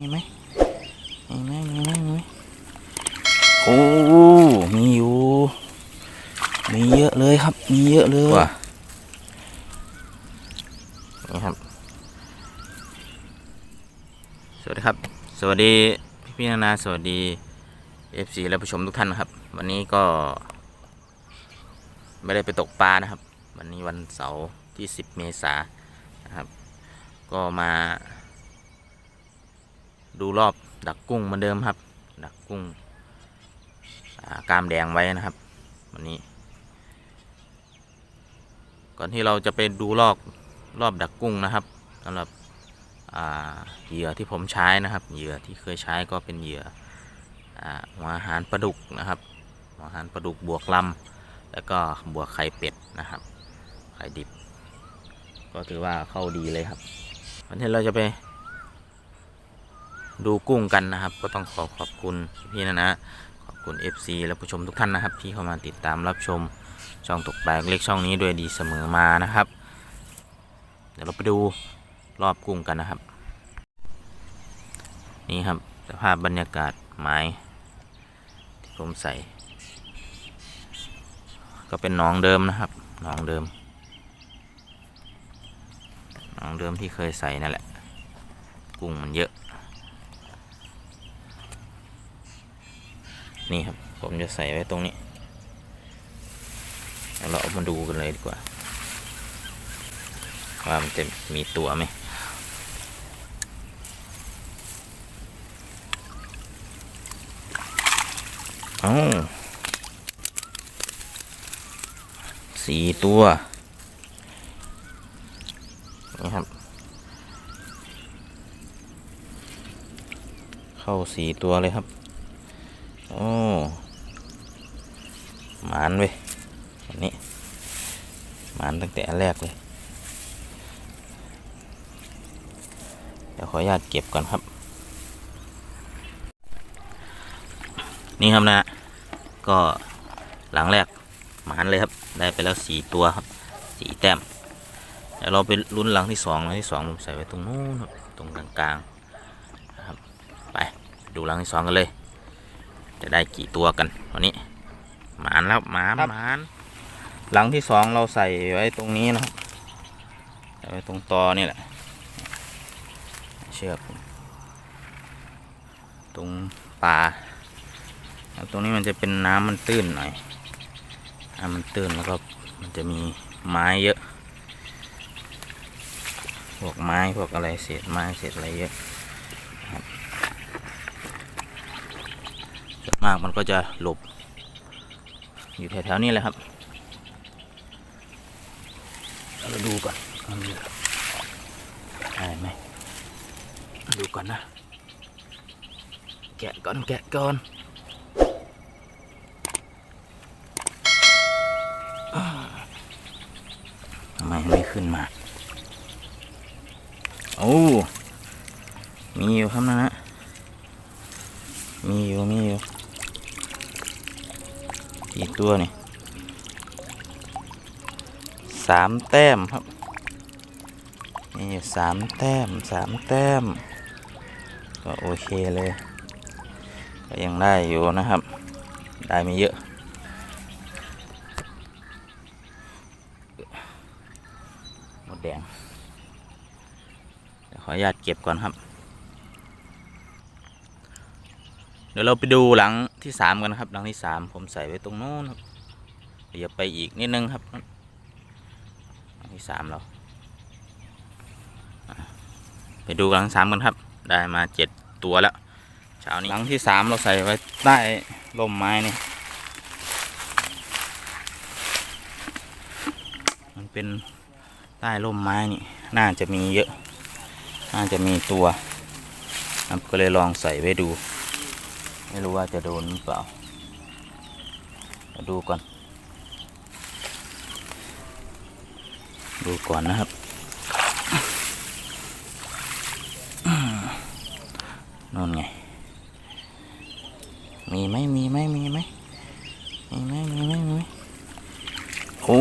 มีไหมมีไหมมีไหมมีไหมโอ้ มีอยู่ มีเยอะเลยครับ มีเยอะเลยว่ะนี่ครับ สวัสดีครับ สวัสดีพี่พี่นานา สวัสดี FC และผู้ชมทุกท่านนะครับ วันนี้ก็ ไม่ได้ไปตกปลานะครับ วันนี้วันเสาร์ที่ 10 เมษายนนะครับ ก็มา ดูรอบดักกุ้งเหมือนเดิมครับ ดักกุ้งกามแดงไว้นะครับ วันนี้ ก่อนที่เราจะไปดูรอบรอบดักกุ้งนะครับสำหรับเหยื่อที่ผมใช้นะครับ เหยื่อที่เคยใช้ก็เป็นเหยื่ออาหัวอาหารปลาดุกนะครับหัวอาหารปลาดุกบวกลำแล้วก็บวกไข่เป็ดนะครับ ไข่ดิบ ก็ถือว่าเข้าดีเลยครับวันนี้เราจะไป ดูกุ้งกันนะครับ ก็ต้องขอขอบคุณพี่นะนะขอบคุณ FC และผู้ชมทุกท่านนะครับ ที่เข้ามาติดตามรับชมช่องตกแปลกเล็กช่องนี้ด้วยดีเสมอมานะครับ เดี๋ยวเราไปดูรอบกุ้งกันนะครับ นี่ครับสภาพบรรยากาศไม้ที่ผมใส่ ก็เป็นหนองเดิมนะครับหนองเดิมหนองเดิมที่เคยใส่นั่นแหละ กุ้งมันเยอะ นี่ครับ ผมจะใส่ไว้ตรงนี้แล้วเราเอามาดูกันเลยดีกว่า ว่ามันจะมีตัวไหมเอาสี่ตัว นี่ครับ เข้าสี่ตัวเลยครับ โอ้หมานเว้ยอันนี้หมานตั้งแต่แรกเลยเดี๋ยวขออนุญาตเก็บก่อนครับ นี่ครับนะ ก็หลังแรกหมานเลยครับ ได้ไปแล้วสี่ตัวครับสี่แต้มเดี๋ยวเราไปลุ้นหลังที่สองหลังที่สองผมใส่ไว้ตรงนู้นครับตรงกลางๆครับ ไปดูหลังที่สองกันเลย จะได้กี่ตัวกันวันนี้หมานแล้วหมานหมานหลังที่สองเราใส่ไว้ตรงนี้นะครับใส่ไว้ตรงตอนี่แหละ เชือกตรงป่าแล้วตรงนี้มันจะเป็นน้ำมันตื้นหน่อยน้ำมันตื้นแล้วก็มันจะมีไม้เยอะพวกไม้พวกอะไรเศษไม้เศษอะไรเยอะครับส่วน มากมันก็จะหลบ อยู่แถวๆนี้แหละครับเราดูก่อนมันได้ไหมดูก่อนนะ แกะก่อนแกะก่อนทำไมไม่ขึ้นมา โอ้ มีอยู่ครับนะฮะมีอยู่ มีอยู่ กี่ตัวนี่สามแต้มครับ นี่สามแต้มสามแต้ม ก็โอเคเลย ก็ยังได้อยู่นะครับ ได้ไม่เยอะ หมดแดงขออนุญาตเก็บก่อนครับ เดี๋ยวเราไปดูหลังที่สามกันนะครับ หลังที่สามผมใส่ไว้ตรงโน้นครับเดี๋ยวไปอีกนิดนึงครับหลังที่สามเรา ไปดูหลังสามกันครับ ได้มาเจ็ดตัวแล้วเช้านี้หลังที่สามเราใส่ไว้ใต้ร่มไม้นี่มันเป็นใต้ร่มไม้นี่ น่าจะมีเยอะ น่าจะมีตัวครับก็เลยลองใส่ไว้ดู ไม่รู้ว่าจะโดนหรือเปล่าาดูก่อน ดูก่อนนะครับนู่นไง มีไหมมีไหมมีไหมมีไหมมีไหมมีไหมโอ้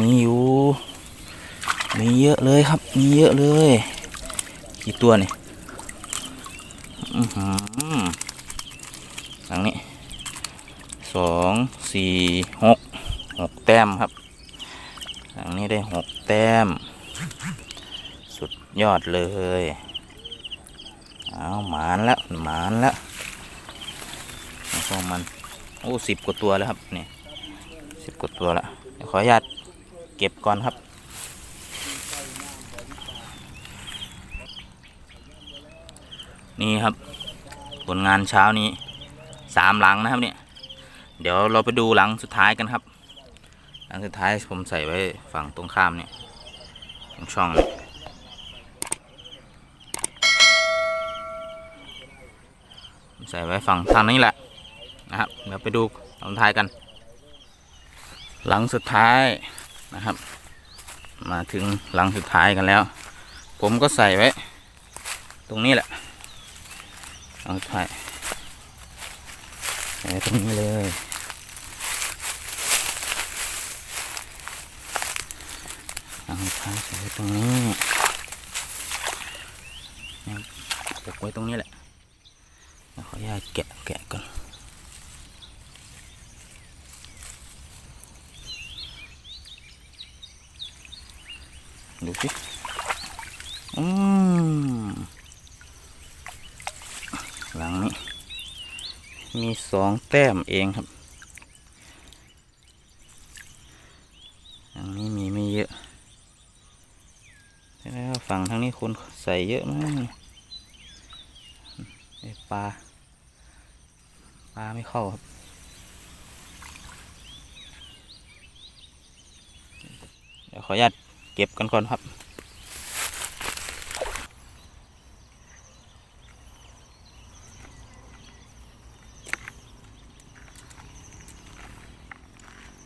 มีอยู่ มีเยอะเลยครับ มีเยอะเลย กี่ตัวนี่อื้อหือหลังนี้ สองสี่หกหกแต้มครับหลังนี้ได้หกแต้ม สุดยอดเลยเอาหมานแล้วหมานแล้วแล้วกมันโอ้สิบกว่าตัวแล้วครับนี่สิบกว่าตัวแล้วขออนุญาตเก็บก่อนครับนี่ครับผลงานเช้านี้สามหลังนะครับเนี่ย เดี๋ยวเราไปดูหลังสุดท้ายกันครับ หลังสุดท้ายผมใส่ไว้ฝั่งตรงข้ามเนี่ยตรงช่องเนี่ยใส่ไว้ฝั่งทางนี้แหละนะครับเดี๋ยวไปดูหลังท้ายกัน หลังสุดท้ายนะครับ มาถึงหลังสุดท้ายกันแล้ว ผมก็ใส่ไว้ ตรงนี้แหละหลังสุดท้ายใส่ไว้ตรงนี้เลย หลังสุดท้ายใส่ไว้ตรงนี้นะครับปกไว้ตรงนี้แหละขออนุญาตแกะแกะก่อนดูสิอืมหลังนี้ มีสองแต้มเองครับหลังนี้มีไม่เยอะ แล้วฝั่งทางนี้คนใส่เยอะมากไอ้ปลา ปลาไม่เข้าครับเดี๋ยวขออนุญาตเก็บกันก่อนครับ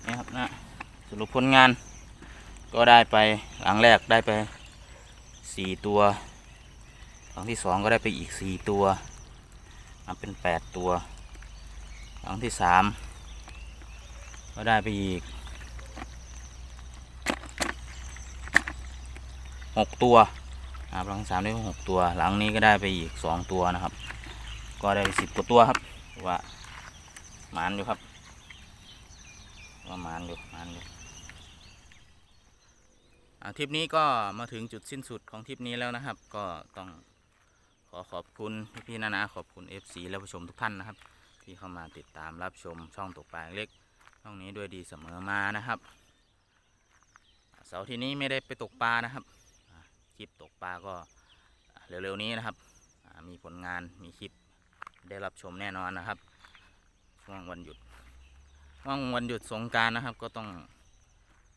นี่ครับนะสรุปผลงานก็ได้ไปหลังแรกได้ไป สี่ตัวหลังที่สองก็ได้ไปอีกสี่ตัวนับเป็นแปดตัว หลังที่สามก็ได้ไปอีกหกตัวนะครับหลังสามได้หกตัว หลังนี้ก็ได้ไปอีกสองตัวนะครับ ก็ได้สิบกว่าตัวครับว่าหมานอยู่ครับว่าหมานอยู่หมานอยู่ ทริปนี้ก็มาถึงจุดสิ้นสุดของทริปนี้แล้วนะครับ ก็ต้องขอขอบคุณพี่ๆนานาขอบคุณ FC และผู้ชมทุกท่านนะครับ ที่เข้ามาติดตามรับชมช่องตกปลาเล็กช่องนี้ด้วยดีเสมอมานะครับ เสาร์ที่นี้ไม่ได้ไปตกปลานะครับคลิปตกปลาก็เร็วๆนี้นะครับมีผลงานมีคลิปได้รับชมแน่นอนนะครับช่วงวันหยุดช่วงวันหยุดสงการนะครับก็ต้อง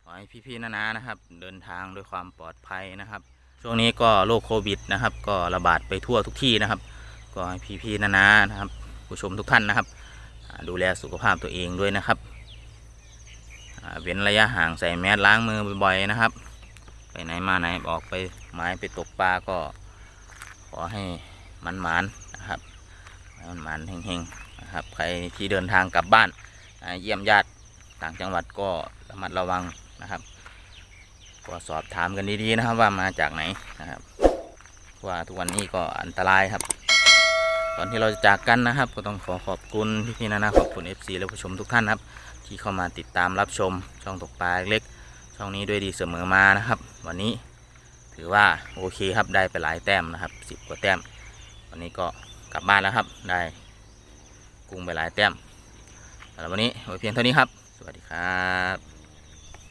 อให้พี่ๆนานานะครับ เดินทางด้วยความปลอดภัยนะครับ ช่วงนี้ก็โรคโควิดนะครับ ก็ระบาดไปทั่วทุกที่นะครับ ก็ให้พี่ๆนานานะครับ ผู้ชมทุกท่านนะครับ ดูแลสุขภาพตัวเองด้วยนะครับเว้นระยะห่างใส่แมสล้างมือบ่อยๆนะครับ ไปไหนมาไหนออกไปไม้ไปตกปลาก็ ขอให้มันหมานนะครับมันหมานเฮงๆนะครับ ใครที่เดินทางกลับบ้านเยี่ยมญาติต่างจังหวัดก็ระมัดระวัง นะครับก็สอบถามกันดีๆนะครับว่ามาจากไหนนะครับว่าทุกวันนี้ก็อันตรายครับ ตอนที่เราจะจากกันนะครับ ก็ต้องขอขอบคุณพี่ๆนะนะขอบคุณ FC และผู้ชมทุกท่านนะครับ ที่เข้ามาติดตามรับชมช่องตกปลาเล็กช่องนี้ด้วยดีเสมอมานะครับ วันนี้ถือว่าโอเคครับได้ไปหลายแต้มนะครับสิบกว่าแต้ม วันนี้ก็กลับบ้านแล้วครับ ได้กุ้งไปหลายแต้มสำหรับวันนี้ไว้เพียงเท่านี้ครับ สวัสดีครับ